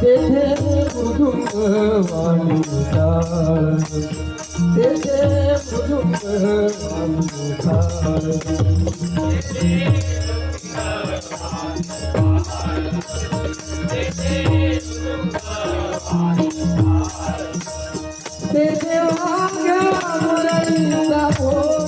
तेथे मुदुंग वाणी ताळ तेथे मुदुंग वाणी ताळ तेथे वांग मुरलीचा भोग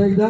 тогда